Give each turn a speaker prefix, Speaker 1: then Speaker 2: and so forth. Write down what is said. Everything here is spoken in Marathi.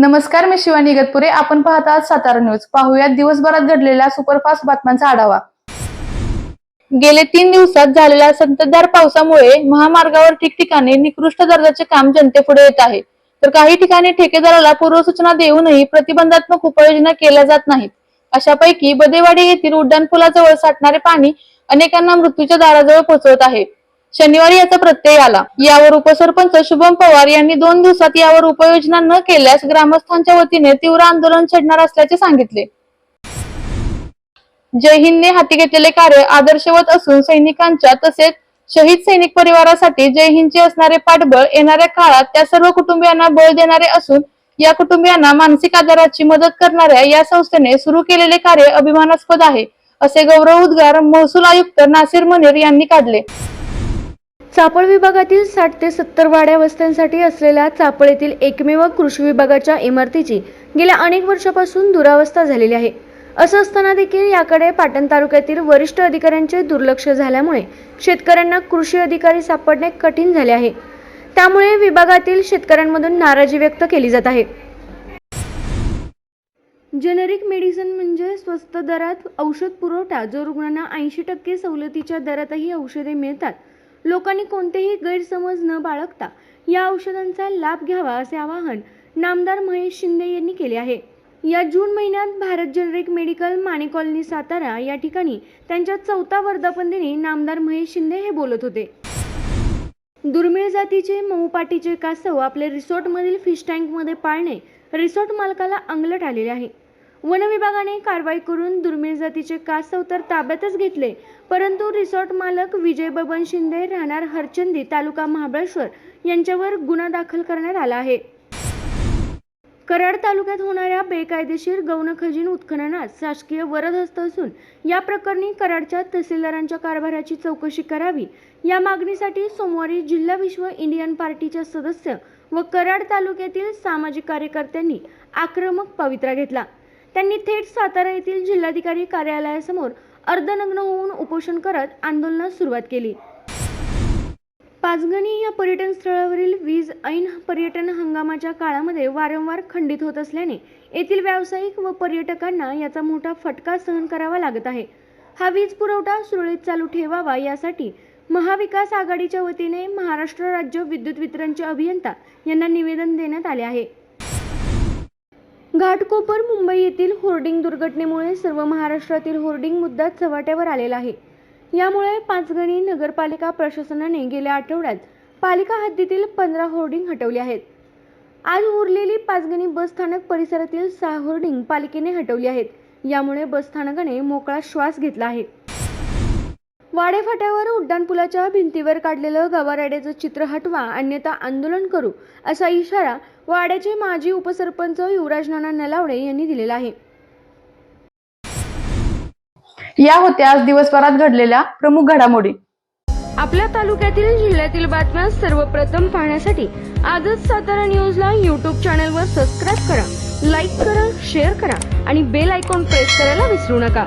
Speaker 1: नमस्कार मी शिवानी गतपुरे. आपण पाहत आहात सातारा न्यूज. पाहुयात दिवसभरात घडलेल्या सुपरफास्ट बातम्यांचा आढावा. गेले तीन दिवसात झालेल्या संततधार पावसामुळे महामार्गावर ठिकठिकाणी निकृष्ट दर्जाचे काम जनतेपुढे येत आहे. तर काही ठिकाणी ठेकेदाराला पूर्वसूचना देऊनही प्रतिबंधात्मक उपाययोजना केल्या जात नाहीत. अशापैकी बदेवाडी येथील उड्डाणपुलाजवळ साठणारे पाणी अनेकांना मृत्यूच्या दाराजवळ पोहोचवत आहे. शनिवारी याचा प्रत्यय आला. यावर उपसरपंच शुभम पवार यांनी दोन दिवसात यावर उपाययोजना न केल्यास ग्रामस्थांच्या वतीने तीव्र आंदोलन छेडणार असल्याचे सांगितले. जय हिंदने हाती घेतलेले कार्य आदर्शवत असून सैनिकांच्या तसेच शहीद सैनिक परिवारासाठी जय हिंदचे असणारे पाठबळ येणाऱ्या काळात त्या सर्व कुटुंबियांना बळ देणारे असून या कुटुंबियांना मानसिक आधाराची मदत करणाऱ्या या संस्थेने सुरू केलेले कार्य अभिमानास्पद आहे असे गौरव उद्गार महसूल आयुक्त नासिर मनीर यांनी काढले.
Speaker 2: चापळ विभागातील साठ ते सत्तर वाड्या वस्त्यांसाठी असलेल्या चापळ येथील एकमेव कृषी विभागाच्या इमारतीची गेल्या अनेक वर्षापासून दुरावस्था झालेली आहे. असं असताना देखील याकडे पाटण तालुक्यातील वरिष्ठ अधिकाऱ्यांचे दुर्लक्ष झाल्यामुळे शेतकऱ्यांना कृषी अधिकारी सापडणे कठीण झाले आहे. त्यामुळे विभागातील शेतकऱ्यांमधून नाराजी व्यक्त केली जात आहे. जेनेरिक मेडिसिन म्हणजे स्वस्त दरात औषध पुरवठा जो रुग्णांना ऐंशी टक्के सवलतीच्या दरातही औषधे मिळतात. लोकांनी कोणतेही गैरसमज न बाळगता या औषधांचा लाभ घ्यावा असे आवाहन नामदार महेश शिंदे यांनी केले आहे. या जून महिन्यात Bharat generic medical Mane colony Satara या ठिकाणी त्यांच्या चौथा वर्धापन दिनी नामदार महेश शिंदे हे बोलत होते. दुर्मिळ जातीचे मऊपाटीचे कासव आपले रिसॉर्टमधील फिश टँकमध्ये पाळणे रिसॉर्ट मालकाला अंगलट आलेले आहे. वनविभागाने कारवाई करून दुर्मिळ जातीचे कासव तर ताब्यातच घेतले. परंतु रिसॉर्ट मालक विजय बबन शिंदे राहणार हरचंदी तालुका महाबळेश्वर यांच्यावर गुन्हा दाखल करण्यात आला आहे. कराड तालुक्यात होणाऱ्या बेकायदेशीर गौण खजिन उत्खननात शासकीय वरदहस्त असून या प्रकरणी कराडच्या तहसीलदारांच्या कारभाराची चौकशी करावी. या मागणीसाठी सोमवारी जिल्हा विश्व इंडियन पार्टीच्या सदस्य व कराड तालुक्यातील सामाजिक कार्यकर्त्यांनी आक्रमक पवित्रा घेतला. त्यांनी थेट सातारा येथील जिल्हाधिकारी कार्यालयासमोर अर्धनग्न होऊन उपोषण करत आंदोलनास सुरुवात केली. पाचगणी या पर्यटन स्थळावरील वीज ऐन पर्यटन हंगामाच्या काळामध्ये वारंवार खंडित होत असल्याने येथील व्यावसायिक व पर्यटकांना याचा मोठा फटका सहन करावा लागत आहे. हा वीज पुरवठा सुरळीत चालू ठेवावा यासाठी महाविकास आघाडीच्या वतीने महाराष्ट्र राज्य विद्युत वितरणचे अभियंता यांना निवेदन देण्यात आले आहे. घाटकोपर मुंबई येथील होर्डिंग दुर्घटनेमुळे सर्व महाराष्ट्रातील होर्डिंग मुद्दा चव्हाट्यावर आलेला आहे. यामुळे पाचगणी नगरपालिका प्रशासनाने गेल्या आठवड्यात पालिका हद्दीतील पंधरा होर्डिंग हटवली आहेत. आज उरलेली पाचगणी बस स्थानक परिसरातील सहा होर्डिंग पालिकेने हटवली आहेत. यामुळे बस स्थानकाने मोकळा श्वास घेतला आहे. वाडे फाट्यावर उड्डाणपुलाच्या भिंतीवर काढलेलं गवारेड्याचं चित्र हटवा अन्यथा आंदोलन करू असा इशारा वाड्याचे माजी उपसरपंच युवराज नाना नलावडे यांनी दिलेला आहे.
Speaker 1: या होत्या आज दिवसभरात घडलेल्या प्रमुख घडामोडी.
Speaker 2: आपल्या तालुक्यातील जिल्ह्यातील बातम्या सर्वप्रथम पाहण्यासाठी आजच सातारा न्यूजला यूट्यूब चॅनलवर सबस्क्राईब करा लाईक करा शेअर करा आणि बेल आयकॉन प्रेस करायला विसरू नका.